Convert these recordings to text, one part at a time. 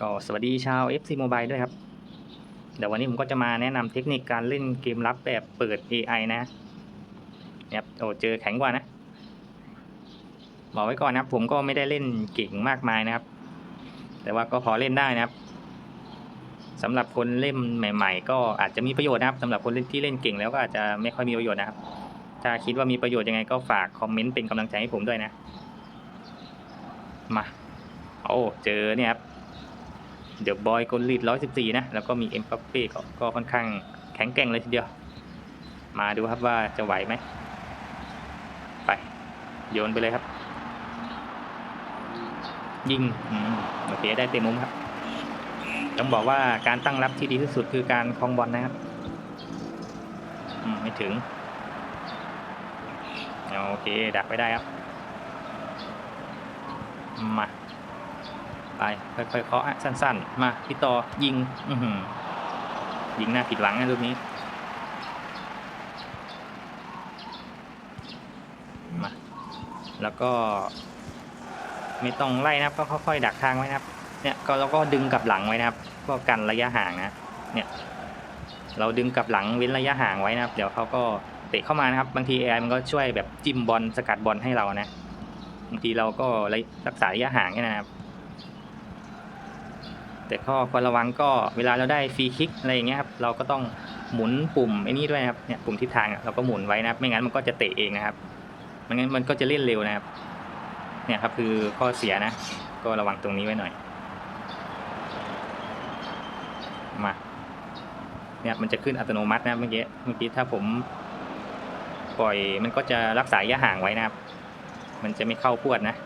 ก็สวัสดีชาว FC Mobile ด้วยครับ เดี๋ยววันนี้ผมก็จะมาแนะนำเทคนิคการเล่นเกมลับแบบเปิด AI นะเนี่ยครับโอ้เจอแข็งกว่านะ บอกไว้ก่อนนะครับ ผมก็ไม่ได้เล่นเก่งมากมายนะครับ แต่ว่าก็พอเล่นได้นะครับสำหรับคนเล่นใหม่ ๆ ก็อาจจะมีประโยชน์นะครับสำหรับคนเล่นที่เล่นเก่งแล้วก็อาจจะไม่ค่อยมีประโยชน์นะครับ ถ้าคิดว่ามีประโยชน์ยังไงก็ฝากคอมเมนต์เป็นกำลังใจให้ผมด้วยนะ มา โอ้เจอเนี่ยครับ เดี๋ยวบอยกลลีดร้อยสิบสี่นะ แล้วก็มีเอ็มปัปเป้ก็ก็ค่อนข้างแข็งแกร่งเลยทีเดียว มาดูครับว่าจะไหวไหม ไป โยนไปเลยครับ ยิงอืมโอเคได้เต็มมุมครับ ต้องบอกว่าการตั้งรับที่ดีที่สุดคือการคลองบอลนะครับไม่ถึง โอเค ดักไปได้ครับ มา ไปค่อยๆเคาะสั้น ๆ มาพี่ต่อยิง อืยิงหน้าผิดหลังนะลูกนี้มาแล้วก็ไม่ต้องไล่นะครับก็ค่อยๆดักทางไว้นะครับเนี่ยก็เราก็ดึงกลับหลังไว้นะครับก็กันระยะห่างนะเนี่ยเราดึงกลับหลังเว้นระยะห่างไว้นะครับ เดี๋ยวเขาก็เตะเข้ามานะครับ บางที AI มันก็ช่วยแบบจิ้มบอลสกัดบอลให้เรานะบางทีเราก็รักษาระยะห่างแค่นะครับ แต่ข้อควรระวังก็เวลาเราได้ฟรีคิกอะไรอย่างเงี้ยครับเราก็ต้องหมุนปุ่มไอ้นี่ด้วยนะครับเนี่ยปุ่มทิศทางเราก็หมุนไว้นะครับ ไม่งั้นมันก็จะเตะเองนะครับไม่งั้นมันก็จะเล่นเร็วนะครับ เนี่ยครับคือข้อเสียนะ ก็ระวังตรงนี้ไว้หน่อยมาเนี่ยมันจะขึ้นอัตโนมัตินะเมื่อกี้เมื่อกี้ถ้าผมปล่อยมันก็จะรักษาระยะห่างไว้นะครับ มันจะไม่เข้าพวดนะ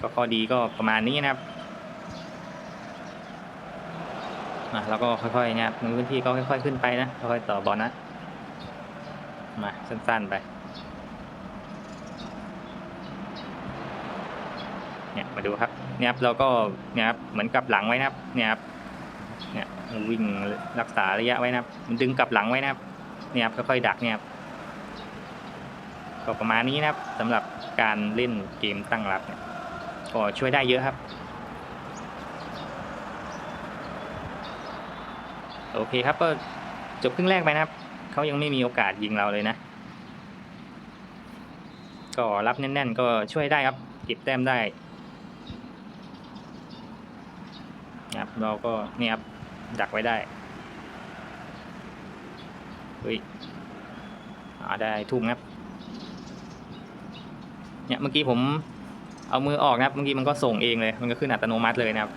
ก็ข้อดีก็ประมาณนี้นะครับ มาแล้วก็ค่อยๆเนี่ยมือพื้นที่ก็ค่อย ๆ ขึ้นไปนะค่อยๆต่อบอลนะ มาสั้นๆไปเนี่ยมาดูครับเนี่ยครับเราก็เนี่ยครับเหมือนกับหลังไว้นะครับเนี่ยครับเนี่ยวิ่งรักษาระยะไว้นะครับ มันดึงกลับหลังไว้นะครับเนี่ยครับค่อยๆดักเนี่ยครับก็ประมาณนี้นะครับสำหรับการเล่นเกมตั้งรับเนี่ยก็ช่วยได้เยอะครับ โอเคครับก็จบครึ่งแรกไปนะครับเขายังไม่มีโอกาสยิงเราเลยนะ ก็รับแน่น ๆ ก็ช่วยได้ครับเก็บแต้มได้ครับเราก็เนี่ยครับดักไว้ได้เฮ้ยได้ทุ่มครับเนี่ยเมื่อกี้ผมเอามือออกนะครับเมื่อกี้มันก็ส่งเองเลย มันก็ขึ้นอัตโนมัติเลยนะครับ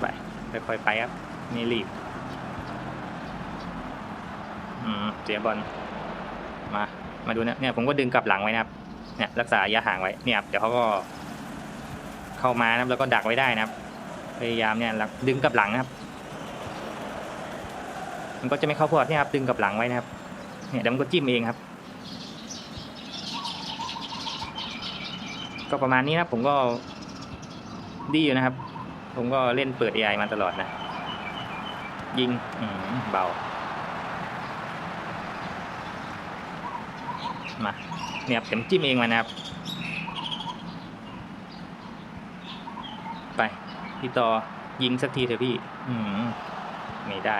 ไป ค่อยไปครับ นี่รีบ อืม เสียบอล มา มาดูนะ เนี่ยผมก็ดึงกลับหลังไว้นะครับ เนี่ยรักษาระยะห่างไว้ เนี่ยครับเดี๋ยวเขาก็ เข้ามานะครับแล้วก็ดักไว้ได้นะครับ พยายามเนี่ยดึงกลับหลังนะครับ มันก็จะไม่เข้าพวดเนี่ยครับดึงกลับหลังไว้นะครับ เนี่ยเดี๋ยวมันก็จิ้มเองครับก็ประมาณนี้นะผมก็ดีอยู่นะครับ ผมก็เล่นเปิด AI มาตลอดนะ ยิงเบา มาเนี่ยครับผมจิ้มเองมานะครับ ไป พี่ต่อยิงสักทีเถอะพี่ อืมไม่ได้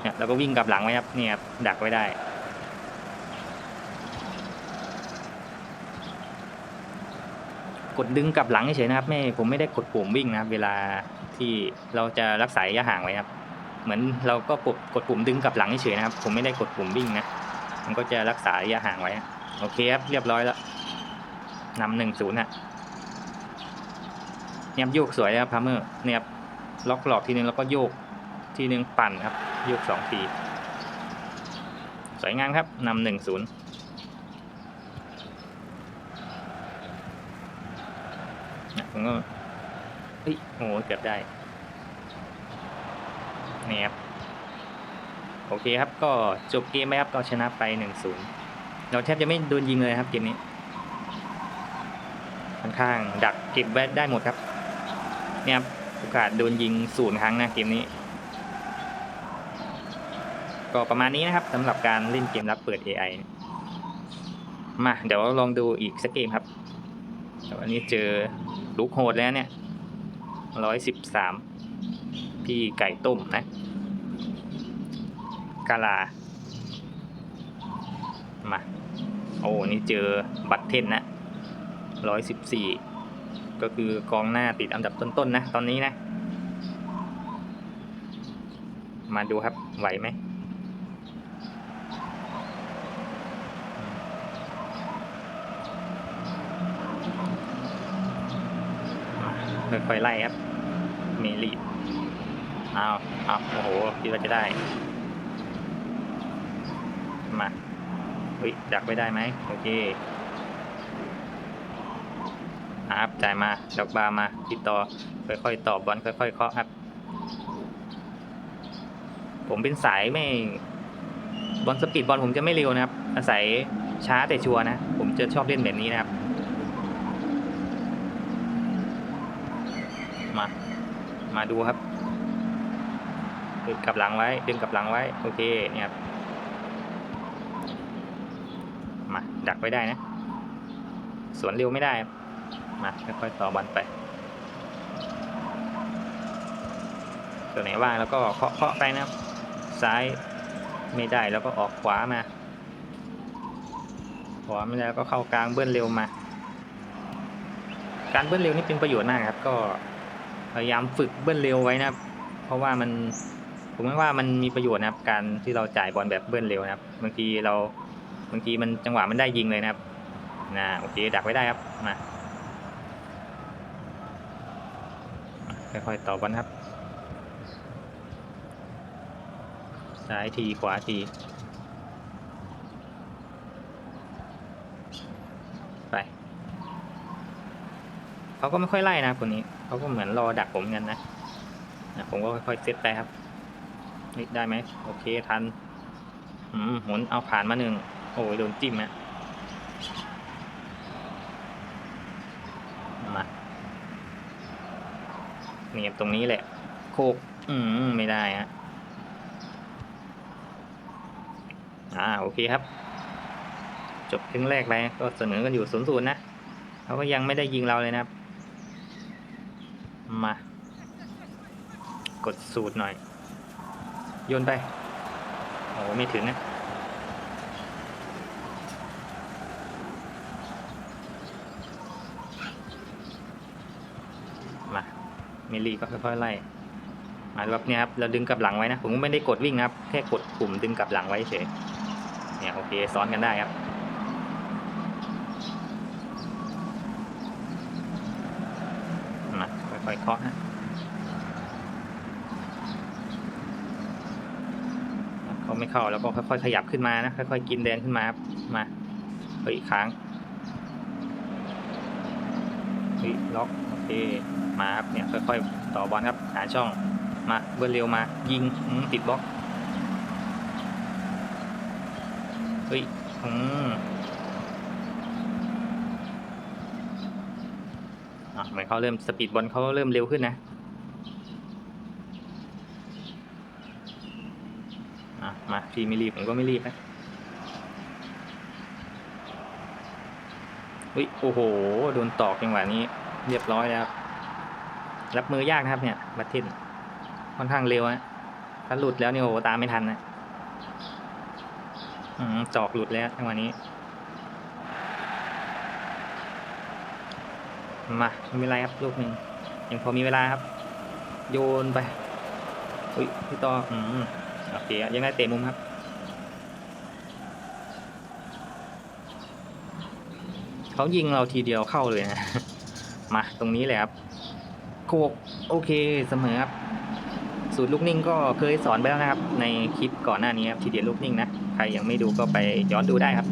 เนี่ยเราก็วิ่งกลับหลังไว้ครับเนี่ยดักไว้ได้ กดดึงกลับหลังเฉยนะครับไม่ผมไม่ได้กดปุ่มวิ่งนะครับ เวลาที่เราจะรักษาระยะห่างไว้ครับ เหมือนเราก็กดกดปุ่มดึงกลับหลังเฉยนะครับ ผมไม่ได้กดปุ่มวิ่งนะมันก็จะรักษาระยะห่างไว้โอเคครับเรียบร้อยแล้วนำหนึ่งศูนย์ฮะเนี่ยบโยกสวยนะครับพามเมอร์เนี่ยบล็อกหลอกทีนึงแล้วก็โยกทีนึงปั่นครับ โยกสองทีสวยงามครับนำหนึ่งศูนย์ ผมก็เฮ้ยโอ้โหเกือบได้นี่ครับโอเคครับ ก็จบเกมไปครับก็ชนะไปหนึ่งศูนย์เราแทบจะไม่โดนยิงเลยครับเกมนี้ค่อนข้างดักเก็บไว้ได้หมดครับ เนี่ยครับโอกาสโดนยิงศูนย์ครั้งนะเกมนี้ ก็ประมาณนี้นะครับสำหรับการเล่นเกมรับเปิด AI มาเดี๋ยวลองดูอีกสักเกมครับแต่วันนี้เจอ ลูกโหดแล้วเนี่ยร้อยสิบสามพี่ไก่ต้มนะกาลา มา โอ้ นี่เจอบัตเทนนะร้อยสิบสี่ก็คือกองหน้าติดอันดับต้นๆนะตอนนี้นะ มาดูครับ ไหวไหม ค่อยๆไล่ครับ เมลีดเอาเอาโอ้โหคิดว่าจะได้ มาเฮ้ยดักไม่ได้ไหมโอเคครับจ่ายมาดอกบามาติดต่อค่อยๆตอบบอลค่อยๆเคาะครับ ผมเป็นสายไม่บอลสปีดบอลผมจะไม่เร็วนะครับ อาศัยช้าแต่ชัวร์นะ ผมจะชอบเล่นแบบนี้นะครับ มา มาดูครับดึงกลับหลังไว้ ดึงกลับหลังไว้ โอเคเนี่ยครับ มาดักไว้ได้นะ สวนเร็วไม่ได้ครับ มาค่อยๆต่อบอลไปตัวไหนว่างแล้วก็เคาะเคาะไปนะครับ ซ้ายไม่ได้แล้วก็ออกขวามา ขวาไม่ได้แล้วก็เข้ากลางเบิ้ลเร็วมา การเบิ้ลเร็วนี่เป็นประโยชน์มากครับ ก็ พยายามฝึกเบิ้ลเร็วไว้นะครับ เพราะว่ามันผมว่ามันมีประโยชน์นะครับ การที่เราจ่ายบอลแบบเบิ้ลเร็วนะครับบางทีเราบางทีมันจังหวะมันได้ยิงเลยนะครับนะโอเคดักไว้ได้ครับมาค่อยๆต่อบอลครับซ้ายทีขวาทีไปเขาก็ไม่ค่อยไล่นะคนนี้ เขาก็เหมือนรอดักผมกันนะนะผมก็ค่อยๆเซตไปครับนี่ได้ไหมโอเคทันอืมหมุนเอาผ่านมาหนึ่งโอ้ยโดนจิ้มอะมาเนี่ยตรงนี้แหละ โคก อืมไม่ได้ฮะอ่าโอเคครับ จบครึ่งแรกไปก็เสมอกันอยู่ศูนย์ศูนย์นะเขาก็ยังไม่ได้ยิงเราเลยนะครับ มา กดสูตรหน่อย โยนไป โอ้ไม่ถึงนะมาเมลี่ก็ค่อยๆไล่มาแบบเนี้ยครับ เราดึงกลับหลังไว้นะ ผมก็ไม่ได้กดวิ่งนะครับ แค่กดปุ่มดึงกลับหลังไว้เฉย เนี่ยโอเคซ้อนกันได้ครับ มา ค่อยๆเคาะฮะเขาไม่เข้าแล้วก็ค่อยๆขยับขึ้นมานะ ค่อยๆกินแดงขึ้นมาครับมาเฮ้ยค้างเฮ้ยล็อกโอเคมาครับเนี่ยค่อยๆต่อบอลครับหาช่องมาเบิร์เร็วมา ยิงติดบล็อกเฮ้ยอืม อะเหมือนเขาเริ่มสปีดบอลเขาเริ่มเร็วขึ้นนะอะมาพี่ไม่รีบผมก็ไม่รีบนะเฮ้ยโอ้โหโดนตอกจังหวะนี้ เรียบร้อยแล้ว รับมือยากนะครับเนี่ยบัตทินค่อนข้างเร็วนะถ้าหลุดแล้วนี่โอ้โหตามไม่ทันนะอืมจอกหลุดแล้วจังหวะนี้ มาไม่เป็นไรครับลูกหนึ่งยังพอมีเวลาครับ โยนไปอุ้ยพี่ต่ออืมโอเคยังได้เตะมุมครับเขายิงเราทีเดียวเข้าเลยนะมาตรงนี้เลยครับโคกโอเคเสมอครับสูตรลูกนิ่งก็เคยสอนไปแล้วนะครับ ในคลิปก่อนหน้านี้ครับทีเดียวลูกนิ่งนะใครยังไม่ดูก็ไปย้อนดูได้ครับ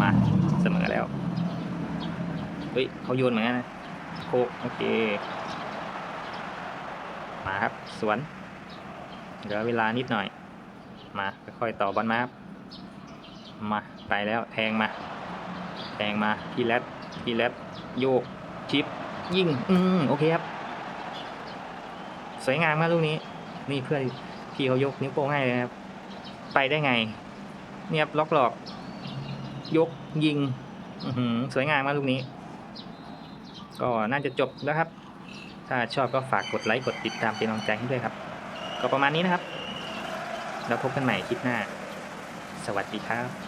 มาเสมอแล้ว เฮ้ยเขาโยนเหมือนกันนะโคกโอเคมาครับสวนเหลือเวลานิดหน่อย มาค่อยๆต่อบอลมาครับมาไปแล้วแทงมา แทงมาพี่แรดพี่แรดโยกชิปยิงอืมโอเคครับสวยงามมากลูกนี้ นี่เพื่อนพี่เขายกนิ้วโป้งให้เลยครับ ไปได้ไง เนี่ยครับล็อกหลอก ยกยิงอือหือสวยงามมากลูกนี้ ก็น่าจะจบแล้วครับ ถ้าชอบก็ฝากกดไลค์กดติดตามเป็นกำลังใจให้ด้วยครับ ก็ประมาณนี้นะครับ แล้วพบกันใหม่คลิปหน้า สวัสดีครับ